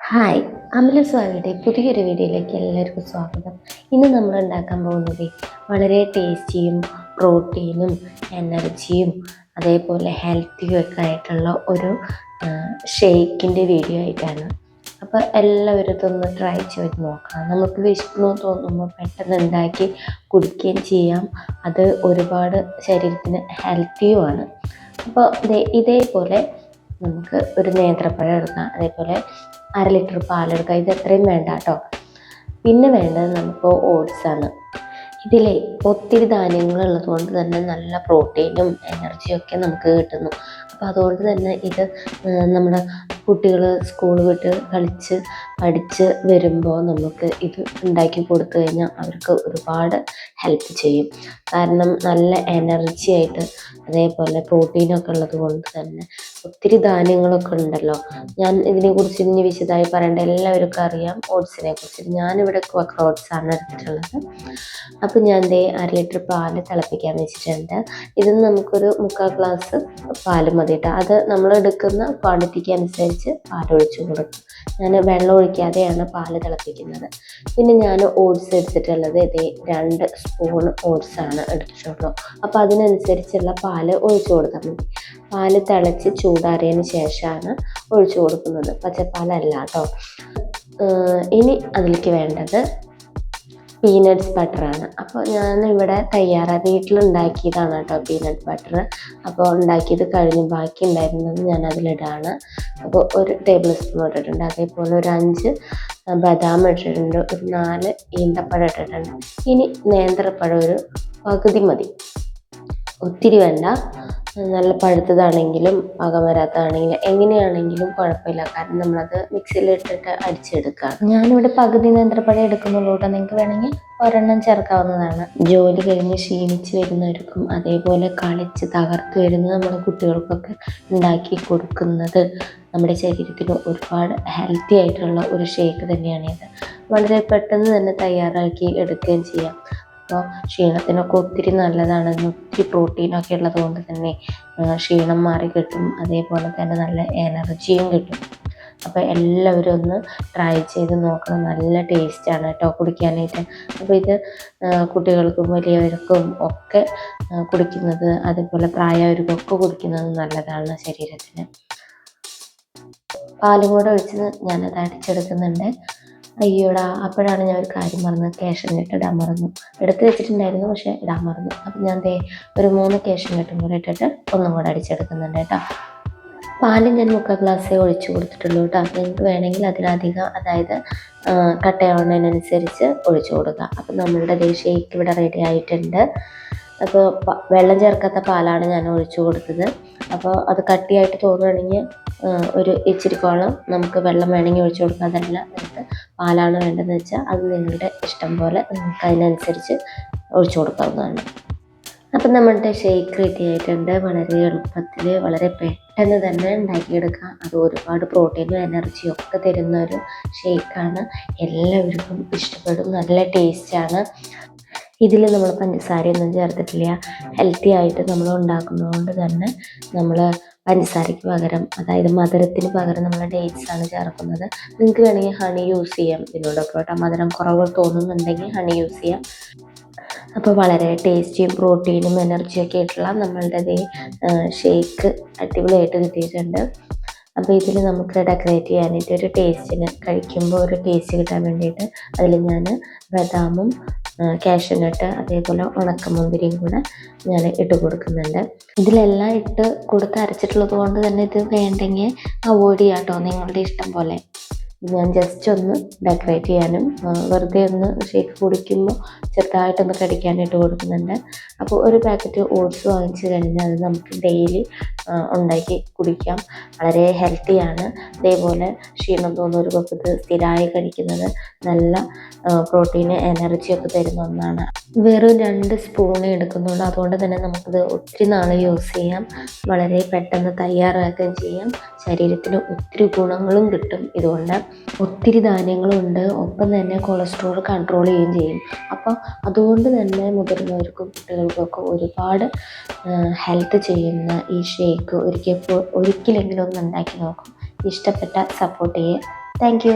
Hi Amala സ്വാമിയുടെ പുതിയൊരു വീഡിയോയിലേക്ക് എല്ലാവർക്കും സ്വാഗതം. ഇന്ന് നമ്മൾ ഉണ്ടാക്കാൻ പോകുന്നത് വളരെ ടേസ്റ്റിയും പ്രോട്ടീനും എനർജിയും അതേപോലെ ഹെൽത്തിയും ഒക്കെ ആയിട്ടുള്ള ഒരു ഷേക്കിന്റെ വീഡിയോ ആയിട്ടാണ്. അപ്പോൾ എല്ലാവരും ഇതൊന്ന് ട്രൈ ചെയ്ത് നോക്കാം. നമുക്ക് വിശക്കുന്നു തോന്നുമ്പോൾ പെട്ടെന്ന് ഉണ്ടാക്കി കുടിക്കുകയും ചെയ്യാം. അത് ഒരുപാട് ശരീരത്തിന് ഹെൽത്തിയുമാണ് അപ്പോൾ ഇതേ ഇതേപോലെ നമുക്ക് ഒരു നേന്ത്രപ്പഴം എടുക്കാം. അതേപോലെ അര ലിറ്റർ പാലെടുക്കുക. ഇത് എത്രയും വേണ്ട കേട്ടോ. പിന്നെ വേണ്ടത് നമുക്ക് ഓട്സാണ് ഇതിലെ ഒത്തിരി ധാന്യങ്ങൾ ഉള്ളതുകൊണ്ട് തന്നെ നല്ല പ്രോട്ടീനും എനർജിയും ഒക്കെ നമുക്ക് കിട്ടുന്നു. അപ്പോൾ അതുകൊണ്ട് തന്നെ ഇത് നമ്മുടെ കുട്ടികൾ സ്കൂൾ വിട്ട് കളിച്ച് പഠിച്ച് വരുമ്പോൾ നമുക്ക് ഇത് ഉണ്ടാക്കി കൊടുത്തു കഴിഞ്ഞാൽ അവർക്ക് ഒരുപാട് ഹെൽപ്പ് ചെയ്യും. കാരണം നല്ല എനർജി ആയിട്ട് അതേപോലെ പ്രോട്ടീനൊക്കെ ഉള്ളത് കൊണ്ട് തന്നെ ഒത്തിരി ധാന്യങ്ങളൊക്കെ ഉണ്ടല്ലോ. ഞാൻ ഇതിനെക്കുറിച്ച് ഇനി വിശദമായി പറയേണ്ട എല്ലാവർക്കും അറിയാം ഓട്സിനെ കുറിച്ച്. ഞാനിവിടെ ക്വക്ക് ഓട്സാണ് എടുത്തിട്ടുള്ളത്. അപ്പോൾ ഞാൻ ദേ അര ലിറ്റർ പാൽ തിളപ്പിക്കാൻ വെച്ചിട്ടുണ്ട്. ഇതിന് നമുക്കൊരു മുക്കാൽ ഗ്ലാസ് പാൽ മതി കേട്ടോ അത് നമ്മൾ എടുക്കുന്ന ക്വാണ്ടിറ്റിക്ക് അനുസരിച്ച് പാൽ ഒഴിച്ചു കൊടുക്കും. ഞാൻ വെള്ളം ഒഴിക്കാതെയാണ് പാൽ തിളപ്പിക്കുന്നത്. പിന്നെ ഞാൻ ഓട്സ് എടുത്തിട്ടുള്ളത് ഇതേ രണ്ട് സ്പൂൺ ഓട്സ് ആണ് എടുത്തിട്ടുള്ളൂ. അപ്പോൾ അതിനനുസരിച്ചുള്ള പാൽ ഒഴിച്ചു കൊടുത്താൽ മതി. പാൽ തിളച്ച് ചൂടാറിയതിന് ശേഷമാണ് ഒഴിച്ചു കൊടുക്കുന്നത്. പച്ചപ്പാലല്ല കേട്ടോ. ഇനി അതിലേക്ക് വേണ്ടത് പീനട്ട്സ് ബട്ടറാണ് അപ്പോൾ ഞാൻ ഇവിടെ തയ്യാറാ വീട്ടിലുണ്ടാക്കിയതാണ് കേട്ടോ പീനട്ട് ബട്ടർ അപ്പോൾ ഉണ്ടാക്കിയത് കഴിഞ്ഞ് ബാക്കി ഉണ്ടായിരുന്നത് ഞാൻ അതിലിടാണ് അപ്പോൾ ഒരു ടേബിൾ സ്പൂൺ ഇട്ടിട്ടുണ്ട്. അതേപോലെ ഒരു അഞ്ച് ബദാം ഇട്ടിട്ടുണ്ട്. ഒരു നാല് ഈന്തപ്പഴം ഇട്ടിട്ടുണ്ട്. ഇനി നേന്ത്രപ്പഴം ഒരു പകുതി മതി. ഒത്തിരി വേണ്ട. നല്ല പഴുത്തതാണെങ്കിലും പാകം വരാത്തതാണെങ്കിലും എങ്ങനെയാണെങ്കിലും കുഴപ്പമില്ല. കാരണം നമ്മളത് മിക്സിയിലിട്ടിട്ട് അടിച്ചെടുക്കാം ഞാനിവിടെ പകുതി നേന്ത്രപ്പഴം എടുക്കുന്നുള്ളൂ കേട്ടോ. നിങ്ങൾക്ക് വേണമെങ്കിൽ ഒരെണ്ണം ചേർക്കാവുന്നതാണ്. ജോലി കഴിഞ്ഞ് ക്ഷീണിച്ച് വരുന്നവർക്കും അതേപോലെ കളിച്ച് തകർത്ത് വരുന്ന നമ്മുടെ കുട്ടികൾക്കൊക്കെ ഉണ്ടാക്കി കൊടുക്കുന്നത് നമ്മുടെ ശരീരത്തിന് ഒരുപാട് ഹെൽത്തി ആയിട്ടുള്ള ഒരു ഷേക്ക് തന്നെയാണ് ഇത്. വളരെ പെട്ടെന്ന് തന്നെ തയ്യാറാക്കി എടുക്കുകയും ചെയ്യാം. അപ്പോൾ ക്ഷീണത്തിനൊക്കെ ഒത്തിരി നല്ലതാണ്. ഒത്തിരി പ്രോട്ടീനൊക്കെ ഉള്ളത് കൊണ്ട് തന്നെ ക്ഷീണം മാറി കിട്ടും. അതേപോലെ തന്നെ നല്ല എനർജിയും കിട്ടും. അപ്പോൾ എല്ലാവരും ഒന്ന് ട്രൈ ചെയ്ത് നോക്കണം. നല്ല ടേസ്റ്റാണ് കേട്ടോ കുടിക്കാനായിട്ട്. അപ്പോൾ ഇത് കുട്ടികൾക്കും വലിയവർക്കും ഒക്കെ കുടിക്കുന്നത് അതേപോലെ പ്രായമായവർക്കൊക്കെ കുടിക്കുന്നത് നല്ലതാണ് ശരീരത്തിന്. പാലും കൂടെ ഒഴിച്ച് ഞാനത് അടിച്ചെടുക്കുന്നുണ്ട്. അയ്യോടാ അപ്പോഴാണ് ഞാൻ ഒരു കാര്യം മറന്നത്. കേശനിട്ട് ഇടാൻ മറന്നു. എടുത്ത് വെച്ചിട്ടുണ്ടായിരുന്നു പക്ഷേ ഇടാൻ മറന്നു. അപ്പം ഞാൻ ദേ ഒരു മൂന്ന് കേശനിട്ടും കൂടെ ഇട്ടിട്ട് ഒന്നും കൂടെ അടിച്ചെടുക്കുന്നുണ്ട് കേട്ടോ. പാൽ ഞാൻ മുക്കാൽ ഗ്ലാസ്സേ ഒഴിച്ചു കൊടുത്തിട്ടുള്ളൂ കേട്ടോ. നിങ്ങൾക്ക് വേണമെങ്കിൽ അതിലധികം അതായത് കട്ടയാവുന്നതിനനുസരിച്ച് ഒഴിച്ചു കൊടുക്കുക അപ്പം നമ്മളുടെ ദേ ഇവിടെ റെഡി ആയിട്ടുണ്ട്. അപ്പോൾ വെള്ളം ചേർക്കാത്ത പാലാണ് ഞാൻ ഒഴിച്ചു കൊടുത്തത്. അപ്പോൾ അത് കട്ടിയായിട്ട് തോന്നുകയാണെങ്കിൽ ഒരു ഇച്ചിരി ഇച്ചിരിക്കോളം നമുക്ക് വെള്ളം വേണമെങ്കിൽ ഒഴിച്ചു കൊടുക്കാം. അതല്ല നിങ്ങൾക്ക് പാലാണ് വേണ്ടതെന്ന് വെച്ചാൽ അത് നിങ്ങളുടെ ഇഷ്ടം പോലെ നിങ്ങൾക്ക് അതിനനുസരിച്ച് ഒഴിച്ചു കൊടുക്കാവുന്നതാണ്. അപ്പം നമ്മളുടെ ഷേക്ക് റെഡി ആയിട്ടുണ്ട്. വളരെ എളുപ്പത്തിൽ വളരെ പെട്ടെന്ന് തന്നെ ഉണ്ടാക്കിയെടുക്കാം. അത് ഒരുപാട് പ്രോട്ടീനും എനർജിയും ഒക്കെ തരുന്ന ഒരു ഷേക്കാണ്. എല്ലാവർക്കും ഇഷ്ടപ്പെടും. നല്ല ടേസ്റ്റാണ്. ഇതിൽ നമ്മൾ പഞ്ചസാരയൊന്നും ചേർത്തിട്ടില്ല. ഹെൽത്തി ആയിട്ട് നമ്മൾ ഉണ്ടാക്കുന്നതുകൊണ്ട് തന്നെ നമ്മൾ പഞ്ചസാരയ്ക്ക് പകരം അതായത് മധുരത്തിന് പകരം നമ്മൾ ഡേറ്റ്സ് ആണ് ചേർക്കുന്നത്. നിങ്ങൾക്ക് വേണമെങ്കിൽ ഹണി യൂസ് ചെയ്യാം. ഇതിനോടൊപ്പം കേട്ടോ മധുരം കുറവ് തോന്നുന്നുണ്ടെങ്കിൽ ഹണി യൂസ് ചെയ്യാം. അപ്പോൾ വളരെ ടേസ്റ്റിയും പ്രോട്ടീനും എനർജിയൊക്കെ ആയിട്ടുള്ള നമ്മളുടെ ഷേക്ക് അടിപൊളിയായിട്ട് കിട്ടിയിട്ടുണ്ട്. അപ്പോൾ ഇതിൽ നമുക്ക് ഡെക്കറേറ്റ് ചെയ്യാനായിട്ട് ഒരു ടേസ്റ്റിന് കഴിക്കുമ്പോൾ ഒരു ടേസ്റ്റ് കിട്ടാൻ വേണ്ടിയിട്ട് അതിൽ ഞാൻ ബദാമും കാഷ്യനട്ട് അതേപോലെ ഉണക്കമുന്തിരിയും കൂടെ ഞാൻ ഇട്ട് കൊടുക്കുന്നുണ്ട്. ഇതിലെല്ലാം ഇട്ട് കൊടുത്ത് അരച്ചിട്ടുള്ളത് കൊണ്ട് തന്നെ ഇത് വേണ്ടെങ്കിൽ അവോയ്ഡ് ചെയ്യാം കേട്ടോ നിങ്ങളുടെ ഇഷ്ടം പോലെ. ഞാൻ ജസ്റ്റ് ഒന്ന് ഡെക്കറേറ്റ് ചെയ്യാനും വെറുതെ ഒന്ന് ഷേക്ക് കുടിക്കുമ്പോൾ ചെറുതായിട്ടൊന്ന് കടിക്കാനായിട്ട് കൊടുക്കുന്നുണ്ട്. അപ്പോൾ ഒരു പാക്കറ്റ് ഓട്സ് വാങ്ങിച്ച് കഴിഞ്ഞാൽ അത് നമുക്ക് ഡെയിലി ഉണ്ടാക്കി കുടിക്കാം. വളരെ ഹെൽത്തിയാണ് അതേപോലെ ക്ഷീണം തോന്നുന്നൊരു ഇത് സ്ഥിരമായി കഴിക്കുന്നത് നല്ല പ്രോട്ടീന് എനർജിയൊക്കെ തരുന്ന ഒന്നാണ്. വെറും രണ്ട് സ്പൂണേ എടുക്കുന്നുള്ളൂ. അതുകൊണ്ട് തന്നെ നമുക്കിത് ഒത്തിരി നാൾ യൂസ് ചെയ്യാം. വളരെ പെട്ടെന്ന് തയ്യാറാക്കുകയും ചെയ്യാം. ശരീരത്തിന് ഒത്തിരി ഗുണങ്ങളും കിട്ടും ഇതുകൊണ്ട്. ഒത്തിരി ധാന്യങ്ങളുണ്ട് ഒപ്പം തന്നെ കൊളസ്ട്രോൾ കൺട്രോൾ ചെയ്യുകയും ചെയ്യും. അപ്പം അതുകൊണ്ട് തന്നെ മുതിർന്നവർക്കും കുട്ടികൾക്കും ഒക്കെ ഒരുപാട് ഹെൽത്ത് ചെയ്യുന്ന ഈ ഷേക്ക് ഒരിക്കൽ ഒരിക്കലെങ്കിലും ഒന്ന് ഉണ്ടാക്കി നോക്കും. ഇഷ്ടപ്പെട്ട സപ്പോർട്ട് ചെയ്യുക താങ്ക് യു